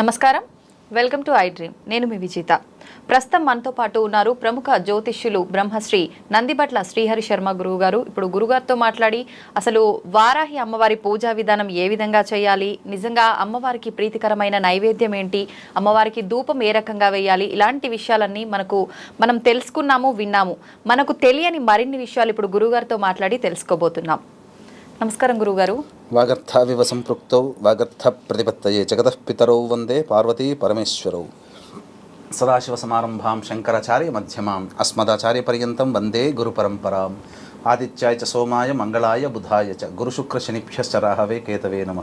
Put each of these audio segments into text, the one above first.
నమస్కారం. Welcome to I dream. నేను మీ విజేత. ప్రస్తుతం మనతో పాటు ఉన్నారు ప్రముఖ జ్యోతిష్యులు బ్రహ్మశ్రీ నందిబట్ల శ్రీహరి శర్మ గురువు గారు ఇప్పుడు గురుగారితో మాట్లాడి అసలు వారాహి అమ్మవారి పూజా విధానం ఏ విధంగా చేయాలి? నిజంగా అమ్మవారికి ప్రీతికరమైన నైవేద్యం ఏంటి? అమ్మవారికి ధూపం ఏ రకంగా వేయాలి? ఇలాంటి విషయాలన్నీ మనకు మనం తెలుసుకున్నాము విన్నాము. మనకు తెలియని మరిన్ని విషయాలు ఇప్పుడు గురుగారితో మాట్లాడి తెలుసుకోబోతున్నాం. నమస్కారం గురుగారు వాగర్థావివ సంపృక్తౌ వాగర్థ ప్రతిపత్తయే జగతః పితరౌ వందే పార్వతీ పరమేశ్వరౌ. సదాశివసమారంభాం శంకరాచార్య మధ్యమాం అస్మదాచార్య పర్యంతం వందే గురు పరంపరాం. ఆదిత్యాయ చ సోమాయ మంగళాయ బుధాయ చ గురుశుక్ర శనిభ్యశ్చ రాహవే కేతవే నమ.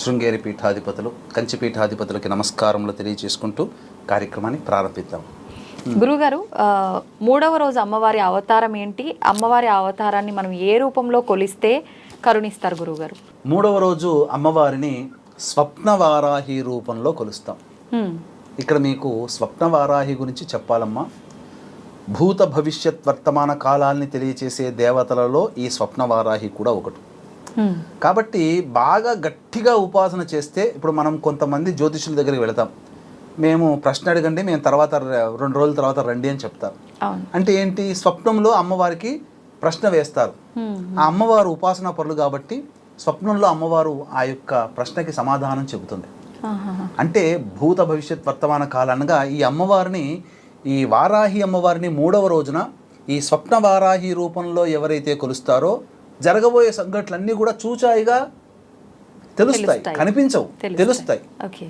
శృంగేరి పీఠాధిపతులు కంచి పీఠాధిపతులకి నమస్కారములు తెలియజేసుకుంటూ కార్యక్రమాన్ని ప్రారంభిద్దాం. గురుగారు మూడవ రోజు అమ్మవారి అవతారం ఏంటి? అమ్మవారి అవతారాన్ని మనం ఏ రూపంలో కొలిస్తే కరుణిస్తారు గురుగారు మూడవ రోజు అమ్మవారిని స్వప్నవారాహి రూపంలో కొలుస్తాం. ఇక్కడ మీకు స్వప్నవారాహి గురించి చెప్పాలమ్మా. భూత భవిష్యత్ వర్తమాన కాలాల్ని తెలియచేసే దేవతలలో ఈ స్వప్నవారాహి కూడా ఒకటి. కాబట్టి బాగా గట్టిగా ఉపాసన చేస్తే ఇప్పుడు మనం కొంతమంది జ్యోతిషుల దగ్గరికి వెళతాం. మేము ప్రశ్న అడగండి మేము తర్వాత రెండు రోజుల తర్వాత రండి అని అవును. అంటే ఏంటి? స్వప్నంలో అమ్మవారికి ప్రశ్న వేస్తారు. ఆ అమ్మవారు ఉపాసనా పరులు కాబట్టి స్వప్నంలో అమ్మవారు ఆ యొక్క ప్రశ్నకి సమాధానం చెబుతుంది. అంటే భూత భవిష్యత్ వర్తమాన కాలనగా ఈ అమ్మవారిని ఈ వారాహి అమ్మవారిని మూడవ రోజున ఈ స్వప్న వారాహి రూపంలో ఎవరైతే కొలుస్తారో జరగబోయే సంఘటనలన్నీ కూడా చూచాయిగా తెలుస్తాయి. కనిపించవు తెలుస్తాయి.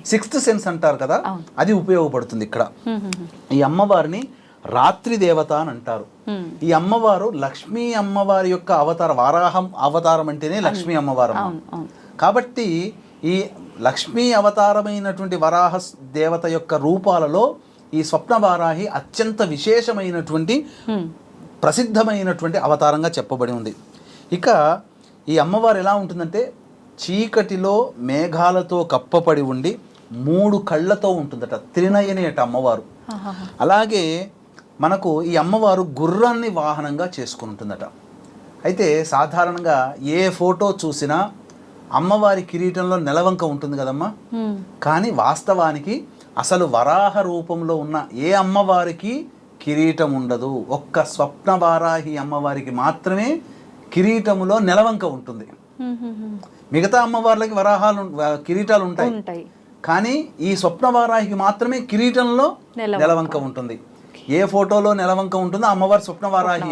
సిక్స్త్ సెన్స్ అంటారు కదా. అది ఉపయోగపడుతుంది ఇక్కడ. ఈ అమ్మవారిని రాత్రి దేవత అని అంటారు. ఈ అమ్మవారు లక్ష్మీ అమ్మవారి యొక్క అవతార వారాహం అవతారం అంటేనే లక్ష్మీ అమ్మవారు కాబట్టి ఈ లక్ష్మీ అవతారమైనటువంటి వరాహ దేవత యొక్క రూపాలలో ఈ స్వప్న వారాహి అత్యంత విశేషమైనటువంటి. ప్రసిద్ధమైనటువంటి అవతారంగా చెప్పబడి ఉంది ఇక ఈ అమ్మవారు ఎలా ఉంటుందంటే చీకటిలో మేఘాలతో కప్పబడి ఉండి మూడు కళ్ళతో ఉంటుందట త్రినయని అట అమ్మవారు. అలాగే మనకు ఈ అమ్మవారు గుర్రాన్ని వాహనంగా చేసుకుంటుందట. అయితే సాధారణంగా ఏ ఫోటో చూసినా అమ్మవారి కిరీటంలో నెలవంక ఉంటుంది కదమ్మా. కానీ వాస్తవానికి అసలు వరాహ రూపంలో ఉన్న ఏ అమ్మవారికి కిరీటం ఉండదు. ఒక్క స్వప్న వారాహి అమ్మవారికి మాత్రమే కిరీటములో నెలవంక ఉంటుంది. మిగతా అమ్మవార్లకి వరాహాలు కిరీటాలు ఉంటాయి. కానీ ఈ స్వప్న వారాహికి మాత్రమే కిరీటంలో. నెలవంక ఉంటుంది. ఏ ఫోటోలో నెలవంక ఉంటుందో అమ్మవారి స్వప్న వారాహి.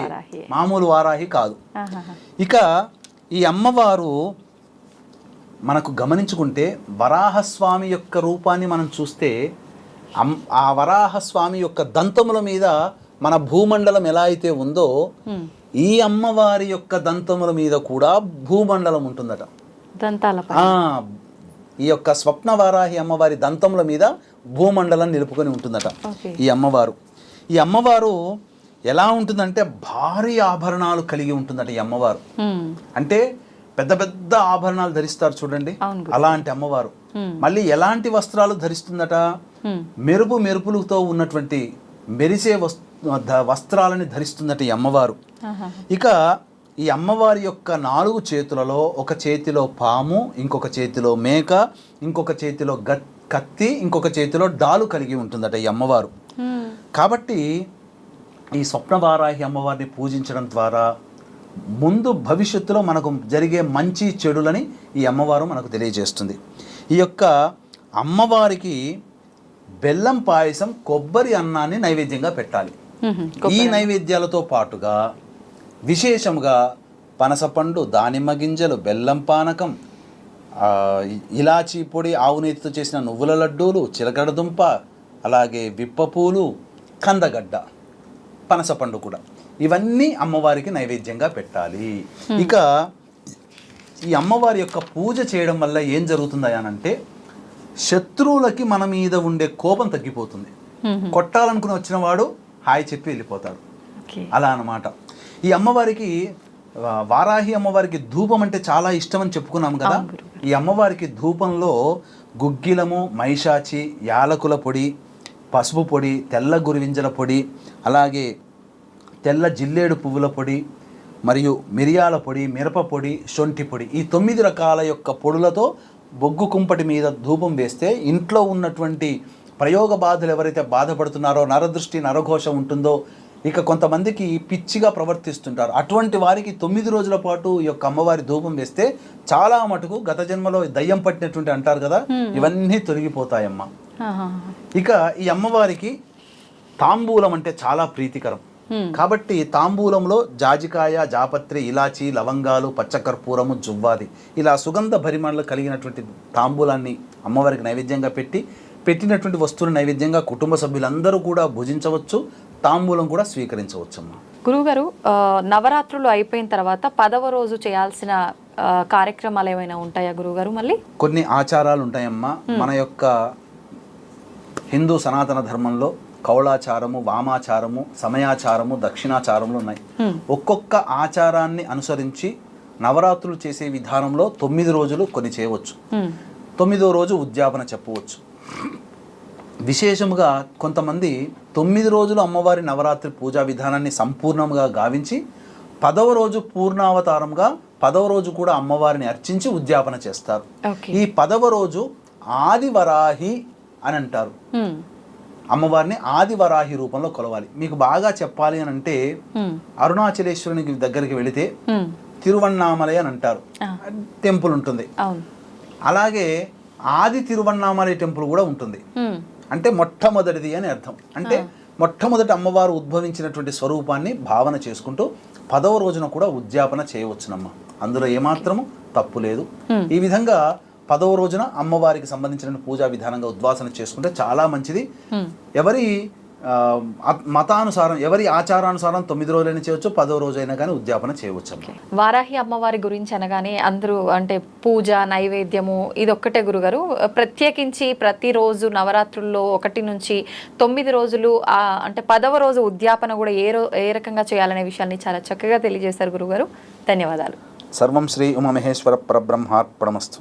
మామూలు వారాహి కాదు. ఇక ఈ అమ్మవారు మనకు గమనించుకుంటే వరాహస్వామి యొక్క రూపాన్ని మనం చూస్తే అమ్ ఆ వరాహస్వామి యొక్క దంతముల మీద మన భూమండలం ఎలా అయితే ఉందో. ఈ అమ్మవారి యొక్క దంతముల మీద కూడా భూమండలం ఉంటుందట దంతాలపై ఆ, ఈ యొక్క స్వప్న వారాహి అమ్మవారి దంతముల మీద భూమండలం నిలుపుకొని ఉంటుందట ఈ అమ్మవారు ఈ అమ్మవారు ఎలా ఉంటుందంటే భారీ ఆభరణాలు కలిగి ఉంటుందట ఈ అమ్మవారు. అంటే పెద్ద పెద్ద ఆభరణాలు ధరిస్తారు చూడండి. అలాంటి అమ్మవారు. మళ్ళీ ఎలాంటి వస్త్రాలు ధరిస్తుందట. మెరుపు మెరుపులతో ఉన్నటువంటి మెరిసే వస్త్రాలని ధరిస్తుందట ఈ అమ్మవారు. ఇక ఈ అమ్మవారి యొక్క నాలుగు చేతులలో ఒక చేతిలో పాము ఇంకొక చేతిలో మేక ఇంకొక చేతిలో గత్ కత్తి ఇంకొక చేతిలో డాలు కలిగి ఉంటుందట ఈ అమ్మవారు. కాబట్టి ఈ స్వప్నవారాహి అమ్మవారిని పూజించడం ద్వారా ముందు భవిష్యత్తులో మనకు జరిగే మంచి చెడులని ఈ అమ్మవారు మనకు తెలియజేస్తుంది ఈ యొక్క అమ్మవారికి బెల్లం పాయసం కొబ్బరి అన్నాన్ని నైవేద్యంగా పెట్టాలి. ఈ నైవేద్యాలతో పాటుగా విశేషంగా పనసపండు దానిమ్మ గింజలు బెల్లం పానకం ఇలాచీ పొడి ఆవు నేతితో చేసిన నువ్వుల లడ్డూలు చిలకడ దుంప అలాగే విప్పపూలు కందగడ్డ పనసపండు కూడా. ఇవన్నీ అమ్మవారికి నైవేద్యంగా పెట్టాలి. ఇక ఈ అమ్మవారి యొక్క పూజ చేయడం వల్ల ఏం జరుగుతుంది అనంటే శత్రువులకి మన మీద ఉండే కోపం తగ్గిపోతుంది. కొట్టాలనుకుని వచ్చిన వాడు హాయ్ చెప్పి వెళ్ళిపోతాడు. అలా అన్నమాట. ఈ అమ్మవారికి వారాహి అమ్మవారికి ధూపం అంటే చాలా ఇష్టం అని చెప్పుకున్నాం కదా. ఈ అమ్మవారికి ధూపంలో గుగ్గిలము మైషాచి యాలకుల పొడి పసుపు పొడి తెల్ల గురివింజల పొడి అలాగే తెల్ల జిల్లేడు పువ్వుల పొడి మరియు మిరియాల పొడి మిరప పొడి శొంఠి పొడి. ఈ తొమ్మిది రకాల యొక్క పొడులతో బొగ్గు కుంపటి మీద ధూపం వేస్తే ఇంట్లో ఉన్నటువంటి ప్రయోగ బాధలు ఎవరైతే బాధపడుతున్నారో నరదృష్టి నరఘోష ఉంటుందో ఇక కొంతమందికి పిచ్చిగా ప్రవర్తిస్తుంటారు. అటువంటి వారికి తొమ్మిది రోజుల పాటు ఈ యొక్క అమ్మవారి ధూపం వేస్తే చాలా మటుకు గత జన్మలో దయ్యం పట్టినటువంటి అంటారు కదా ఇవన్నీ తొలగిపోతాయమ్మా. ఇక ఈ అమ్మవారికి తాంబూలం అంటే చాలా ప్రీతికరం. కాబట్టి తాంబూలంలో జాజికాయ జాపత్రి ఇలాచి లవంగాలు పచ్చకర్పూరము జువ్వాది ఇలా సుగంధ భరిమణలు కలిగినటువంటి తాంబూలాన్ని అమ్మవారికి నైవేద్యంగా పెట్టి పెట్టినటువంటి వస్తువులు నైవేద్యంగా కుటుంబ సభ్యులందరూ కూడా భుజించవచ్చు తాంబూలం కూడా స్వీకరించవచ్చు అమ్మా గురువుగారు ఆ, నవరాత్రులు అయిపోయిన తర్వాత పదవ రోజు చేయాల్సిన కార్యక్రమాలు ఏమైనా ఉంటాయా గురువుగారు మళ్ళీ? కొన్ని ఆచారాలు ఉంటాయమ్మా. మన యొక్క హిందూ సనాతన ధర్మంలో కౌళాచారము వామాచారము సమయాచారము దక్షిణాచారములు ఉన్నాయి. ఒక్కొక్క ఆచారాన్ని అనుసరించి నవరాత్రులు చేసే విధానంలో తొమ్మిది రోజులు కొన్ని చేయవచ్చు. తొమ్మిదో రోజు ఉద్యాపన చెప్పవచ్చు. విశేషముగా కొంతమంది తొమ్మిది రోజులు అమ్మవారి నవరాత్రి పూజా విధానాన్ని సంపూర్ణంగా గావించి పదవ రోజు పూర్ణావతారంగా పదవ రోజు కూడా అమ్మవారిని అర్చించి ఉద్యాపన చేస్తారు. ఈ పదవ రోజు ఆదివరాహి అని అంటారు. అమ్మవారిని ఆదివరాహి రూపంలో కొలవాలి మీకు బాగా చెప్పాలి అని అంటే. అరుణాచలేశ్వరునికి దగ్గరికి వెళితే. తిరువన్నామలై అని అంటారు. టెంపుల్ ఉంటుంది అలాగే ఆది తిరువన్నామలై టెంపుల్ కూడా ఉంటుంది. అంటే మొట్టమొదటిది అని అర్థం అంటే మొట్టమొదటి అమ్మవారు ఉద్భవించినటువంటి స్వరూపాన్ని భావన చేసుకుంటూ పదవ రోజున కూడా ఉద్యాపన చేయవచ్చునమ్మ అందులో ఏమాత్రము తప్పు లేదు. ఈ విధంగా పదవ రోజున అమ్మవారికి సంబంధించిన పూజా విధానంగా ఉద్వాసన చేసుకుంటే చాలా మంచిది. ఎవరి మతానుసారం ఎవరి ఆచారానుసారం తొమ్మిది రోజులైనా చేయవచ్చు పదో రోజైనా కానీ ఉద్యాపన చేయవచ్చు వారాహి అమ్మవారి గురించి అనగానే అందరూ అంటే పూజ నైవేద్యము ఇది ఒక్కటే గురుగారు. ప్రత్యేకించి ప్రతిరోజు నవరాత్రుల్లో ఒకటి నుంచి తొమ్మిది రోజులు ఆ అంటే పదవ రోజు ఉద్యాపన కూడా ఏ రో ఏ రకంగా చేయాలనే విషయాన్ని చాలా చక్కగా తెలియజేశారు గురుగారు. ధన్యవాదాలు. సర్వం శ్రీ ఉమమహేశ్వర పరబ్రహ్మార్పణమస్తు.